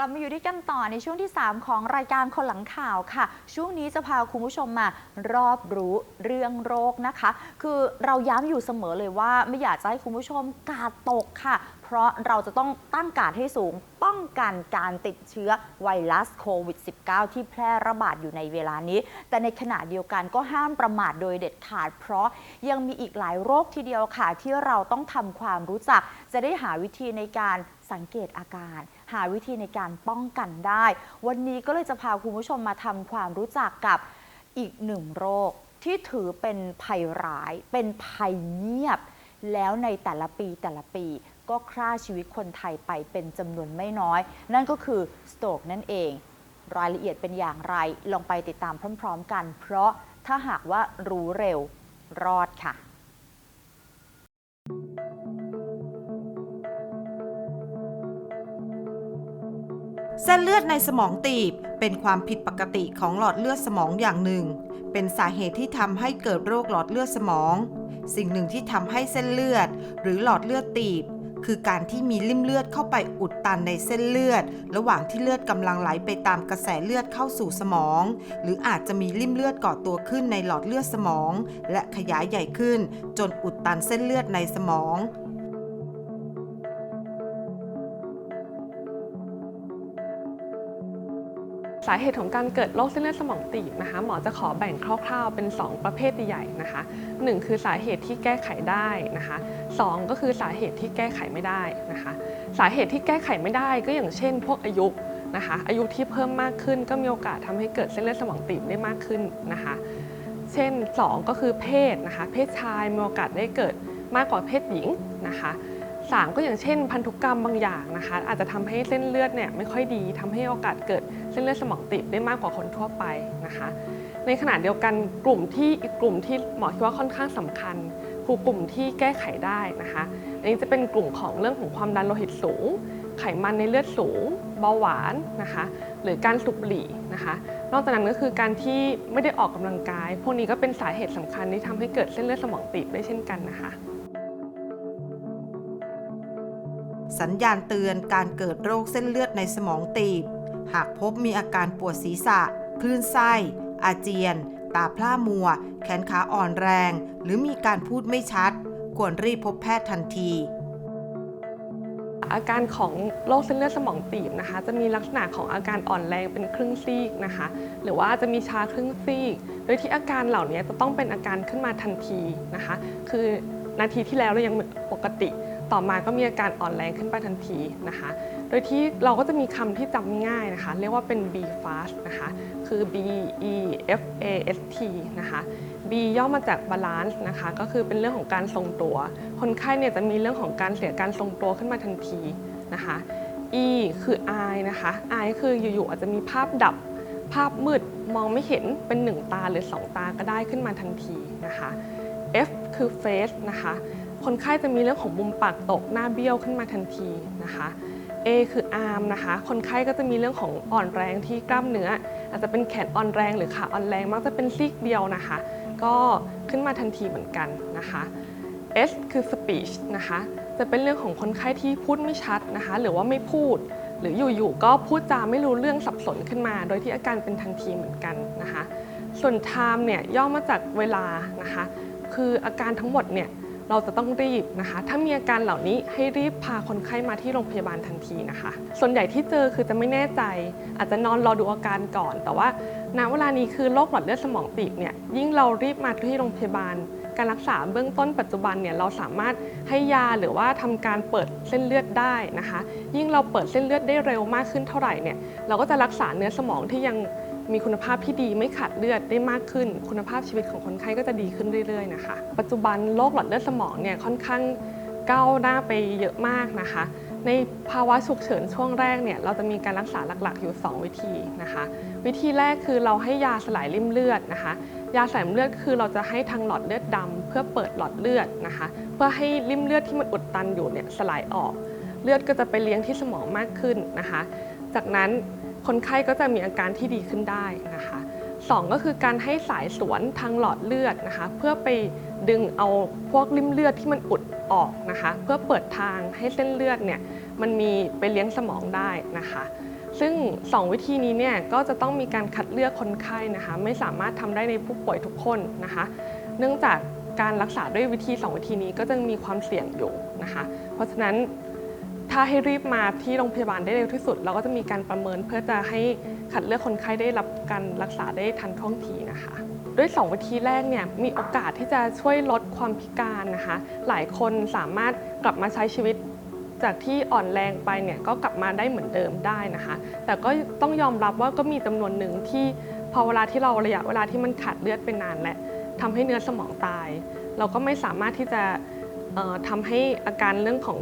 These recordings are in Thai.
ลับมาอยู่ด้วยกันต่อในช่วงที่ 3 ของรายการคนหลังข่าวค่ะ ช่วงนี้จะพาคุณผู้ชมมารอบรู้เรื่องโรคนะคะ คือเราย้ำอยู่เสมอเลยว่าไม่อยากจะให้คุณผู้ชมกาดตกค่ะ เพราะเราจะต้องตั้งการให้สูงป้องกันการติดเชื้อไวรัสโควิด -19 ที่แพร่ระบาดอยู่ในเวลานี้ แต่ในขณะเดียวกันก็ห้ามประมาทโดยเด็ดขาด เพราะยังมีอีกหลายโรคทีเดียวค่ะ ที่เราต้องทำความรู้จักจะได้หาวิธีในการ สังเกตอาการ หาวิธีในการป้องกันได้ วันนี้ก็เลยจะพาคุณผู้ชมมาทำความรู้จักกับอีกหนึ่งโรค ที่ถือเป็นภัยร้าย เป็นภัยเงียบ แล้วในแต่ละปีแต่ละปีก็ฆ่าชีวิตคนไทยไปเป็นจำนวนไม่น้อย นั่นก็คือสโตรกนั่นเอง รายละเอียดเป็นอย่างไร ลองไปติดตามพร้อม ๆ กัน เพราะถ้าหากว่ารู้เร็วรอดค่ะ เส้นเลือดในสมองตีบเป็นความผิดปกติของหลอดเลือดสมองอย่างหนึ่ง เป็นสาเหตุที่ทำให้เกิดโรคหลอดเลือดสมอง สิ่งหนึ่งที่ทำให้เส้นเลือด หรือหลอดเลือดตีบ คือการที่มีริ่มเลือดเข้าไปอุดตันในเส้นเลือด ระหว่างที่เลือดกำลังไหลไปตามกระแสเลือดเข้าสู่สมอง หรืออาจจะมีริ่มเลือดก่อตัวขึ้นในหลอดเลือดสมอง และขยายใหญ่ขึ้น จนอุดตันเส้นเลือดในสมอง สาเหตุของการเกิดโรคเส้นเลือดสมองตีบนะคะ หมอจะขอแบ่งคร่าวๆเป็น 2 ประเภทใหญ่ๆนะคะ 1 คือสาเหตุที่แก้ไขได้นะคะ 2 ก็คือสาเหตุที่แก้ไขไม่ได้นะคะ สาเหตุที่แก้ไขไม่ได้ก็อย่างเช่น พวกอายุนะคะอายุที่เพิ่มมากขึ้นก็มีโอกาสทำให้เกิดเส้นเลือดสมองตีบได้มากขึ้นนะคะ เช่น 2 ก็คือเพศนะคะ เพศชายมีโอกาสได้เกิดมากกว่าเพศหญิงนะคะ สามก็อย่างเช่นพันธุกรรมบางอย่างนะคะ อาจจะทำให้เส้นเลือดเนี่ยไม่ค่อยดีทำให้โอกาสเกิดเส้นเลือดสมองตีบได้มากกว่าคนทั่วไปนะคะ ในขณะเดียวกันกลุ่มที่อีกกลุ่มที่หมอคิดว่าค่อนข้างสำคัญ คือกลุ่มที่แก้ไขได้นะคะอันนี้จะเป็นกลุ่มของเรื่องของความดันโลหิตสูง ไขมันในเลือดสูงเบาหวานนะคะ หรือการสูบบุหรี่นะคะ นอกจากนั้นก็คือการที่ไม่ได้ออกกำลังกาย พวกนี้ก็เป็นสาเหตุสำคัญที่ทำให้เกิดเส้นเลือดสมองตีบได้เช่นกันนะคะ สัญญาณเตือนการเกิดโรคเส้นเลือดในสมองตีบ หากพบมีอาการปวดศีรษะ คลื่นไส้ อาเจียน ตาพร่ามัว แขนขาอ่อนแรง หรือมีการพูดไม่ชัด ควรรีบพบแพทย์ทันทีอาการของโรคเส้นเลือดสมองตีบนะคะ จะมีลักษณะของอาการอ่อนแรงเป็นครึ่งซีกนะคะ หรือว่าจะมีชาครึ่งซีก โดยที่อาการเหล่านี้จะต้องเป็นอาการขึ้นมาทันทีนะคะ คือนาทีที่แล้วเรายังปกติ ต่อมาก็มีอาการอ่อนแรงขึ้นไปทันทีนะคะ โดยที่เราก็จะมีคำที่จำง่ายนะคะ เรียกว่าเป็น B fast นะคะ คือ B E F A S T นะคะ B ย่อมาจาก balance นะคะ ก็คือเป็นเรื่องของการทรงตัว คนไข้เนี่ยจะมีเรื่องของการเสียการทรงตัวขึ้นมาทันทีนะคะ E คือ I นะคะ I คืออยู่ๆอาจจะมีภาพดับ ภาพมืดมองไม่เห็นเป็นหนึ่งตาหรือสองตาก็ได้ขึ้นมาทันทีนะคะ F คือ face นะคะ คนไข้จะมีเรื่องของมุมปากตกหน้าเบี้ยวขึ้นมาทันทีนะคะ A คือ arm นะคะ คนไข้ก็จะมีเรื่องของอ่อนแรงที่กล้ามเนื้อ อาจจะเป็นแขนอ่อนแรงหรือขาอ่อนแรงมักจะเป็นซีกเดียวนะคะ ก็ขึ้นมาทันทีเหมือนกันนะคะ S คือ speech นะคะ จะเป็นเรื่องของคนไข้ที่พูดไม่ชัดนะคะ หรือว่าไม่พูด หรืออยู่ๆก็พูดจาไม่รู้เรื่องสับสนขึ้นมา โดยที่อาการเป็นทันทีเหมือนกันนะคะ ส่วน time เนี่ยย่อมาจากเวลานะคะ คืออาการทั้งหมดเนี่ย เราจะต้องรีบนะคะ ถ้ามีอาการเหล่านี้ให้รีบพาคนไข้มาที่โรงพยาบาลทันทีนะคะ ส่วนใหญ่ที่เจอคือจะไม่แน่ใจ อาจจะนอนรอดูอาการก่อน แต่ว่าณเวลานี้คือโรคหลอดเลือดสมองตีบเนี่ยยิ่งเรารีบมาที่โรงพยาบาล การรักษาเบื้องต้นปัจจุบันเนี่ยเราสามารถให้ยาหรือว่าทำการเปิดเส้นเลือดได้นะคะ ยิ่งเราเปิดเส้นเลือดได้เร็วมากขึ้นเท่าไหร่เนี่ยเราก็จะรักษาเนื้อสมองที่ยัง มีคุณภาพที่ดีไม่ขาดเลือดได้มากขึ้น คุณภาพชีวิตของคนไข้ก็จะดีขึ้นเรื่อยๆนะคะ ปัจจุบันโรคหลอดเลือดสมองเนี่ยค่อนข้างก้าวหน้าไปเยอะมากนะคะ ในภาวะฉุกเฉินช่วงแรกเนี่ยเราจะมีการรักษาหลักๆอยู่ 2 วิธีนะคะ วิธีแรกคือเราให้ยาสลายริ่มเลือดนะคะ ยาสลายริ่มเลือดคือเราจะให้ทางหลอดเลือดดำเพื่อเปิดหลอดเลือดนะคะ เพื่อให้ริ่มเลือดที่มันอุดตันอยู่เนี่ยสลายออก เลือดก็จะไปเลี้ยงที่สมองมากขึ้นนะคะ จากนั้น คนไข้ก็จะมีอาการที่ดีขึ้นได้นะคะสองก็คือการให้สายสวนทางหลอดเลือดนะคะ เพื่อไปดึงเอาพวกริ่มเลือดที่มันอุดออกนะคะ เพื่อเปิดทางให้เส้นเลือดเนี่ยมันมีไปเลี้ยงสมองได้นะคะ ซึ่ง 2 วิธีนี้เนี่ยก็จะต้องมีการคัดเลือกคนไข้นะคะ ไม่สามารถทำได้ในผู้ป่วยทุกคนนะคะ เนื่องจากการรักษาด้วยวิธี 2 วิธีนี้ก็จะมีความเสี่ยงอยู่นะคะ เพราะฉะนั้น ถ้าให้รีบมาที่โรงพยาบาลได้เร็วที่สุด เราก็จะมีการประเมินเพื่อจะให้คัดเลือกคนไข้ได้รับการรักษาได้ทันท่วงทีนะคะ ด้วย 2 วิธีแรกเนี่ยมีโอกาสที่จะช่วยลดความพิการนะคะ หลายคนสามารถกลับมาใช้ชีวิตจากที่อ่อนแรงไปเนี่ยก็กลับมาได้เหมือนเดิมได้นะคะ แต่ก็ต้องยอมรับว่าก็มีจำนวนหนึ่งที่พอเวลาที่เราระยะเวลาที่มันขาดเลือดไปนานและทำให้เนื้อสมองตาย เราก็ไม่สามารถที่จะเอ่อทำให้อาการเรื่องของ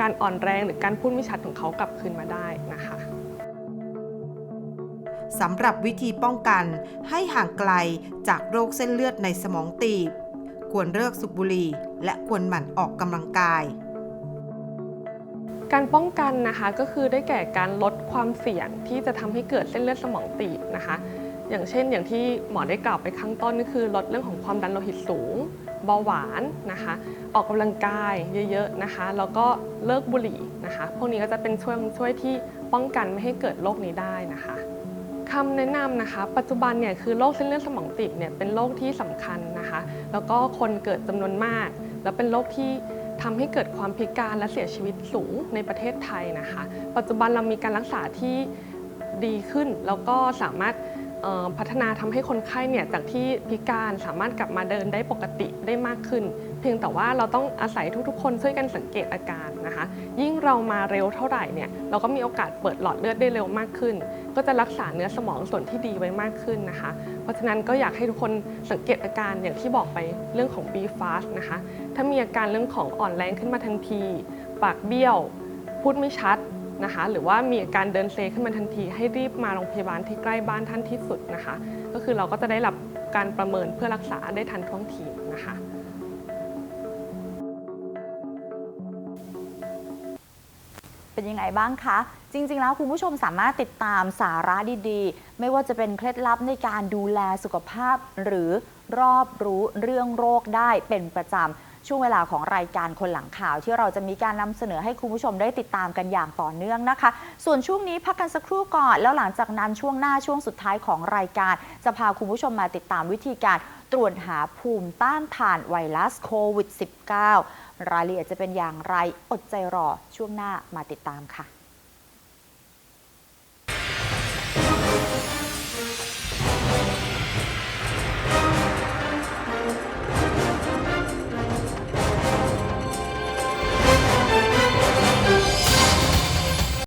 การอ่อนแรงหรือการพูดไม่ชัดของเขากลับคืนมาได้นะคะสำหรับวิธีป้องกันให้ห่างไกลจากโรคเส้นเลือดในสมองตีบ ควรเลิกสูบบุหรี่และควรหมั่นออกกำลังกาย การป้องกันนะคะก็คือได้แก่การลดความเสี่ยงที่จะทำให้เกิดเส้นเลือดสมองตีบนะคะ อย่างเช่นอย่างที่หมอได้กล่าวไปข้างต้นก็คือลดเรื่องของความดันโลหิตสูง เบาหวานนะคะออกกำลังกายเยอะๆนะคะแล้วก็เลิกบุหรี่นะคะพวกนี้ก็จะเป็นช่วยช่วยที่ป้องกันไม่ให้เกิดโรคนี้ได้นะคะคำแนะนำนะคะ ปัจจุบันเนี่ยคือโรคเส้นเลือดสมองตีบเนี่ยเป็นโรคที่สำคัญนะคะ แล้วก็คนเกิดจำนวนมาก แล้วเป็นโรคที่ทำให้เกิดความพิการและเสียชีวิตสูงในประเทศไทยนะคะ ปัจจุบันเรามีการรักษาที่ดีขึ้น แล้วก็สามารถ พัฒนาทำให้คนไข้เนี่ยจากที่พิการสามารถกลับมาเดินได้ปกติได้มากขึ้น เพียงแต่ว่าเราต้องอาศัยทุกๆ คนช่วยกันสังเกตอาการนะคะ ยิ่งเรามาเร็วเท่าไหร่เนี่ยเราก็มีโอกาสเปิดหลอดเลือดได้เร็วมากขึ้น ก็จะรักษาเนื้อสมองส่วนที่ดีไว้มากขึ้นนะคะ เพราะฉะนั้นก็อยากให้ทุกคนสังเกตอาการอย่างที่บอกไปเรื่องของ B fast นะคะ ถ้ามีอาการเรื่องของอ่อนแรงขึ้นมาทันที ปากเบี้ยว พูดไม่ชัด นะคะ หรือว่ามีอาการเดินเซขึ้นมาทันที ให้รีบมาโรงพยาบาลที่ใกล้บ้านท่านที่สุดนะคะ ก็คือเราก็จะได้รับการประเมินเพื่อรักษาได้ทันท่วงทีนะคะเป็นยังไงบ้างคะ จริง ๆ แล้วคุณผู้ชมสามารถติดตามสาระดีๆ ไม่ว่าจะเป็นเคล็ดลับในการดูแลสุขภาพ หรือรอบรู้เรื่องโรคได้เป็นประจำ ช่วงเวลาของรายการคนหลังข่าวที่เราจะมีการนำเสนอให้คุณผู้ชมได้ติดตามกันอย่างต่อเนื่องนะคะ ส่วนช่วงนี้พักกันสักครู่ก่อน แล้วหลังจากนั้นช่วงหน้าช่วงสุดท้ายของรายการ จะพาคุณผู้ชมมาติดตามวิธีการตรวจหาภูมิต้านทานไวรัสโควิด -19 รายละเอียดจะเป็นอย่างไรอดใจรอช่วงหน้ามาติดตามค่ะ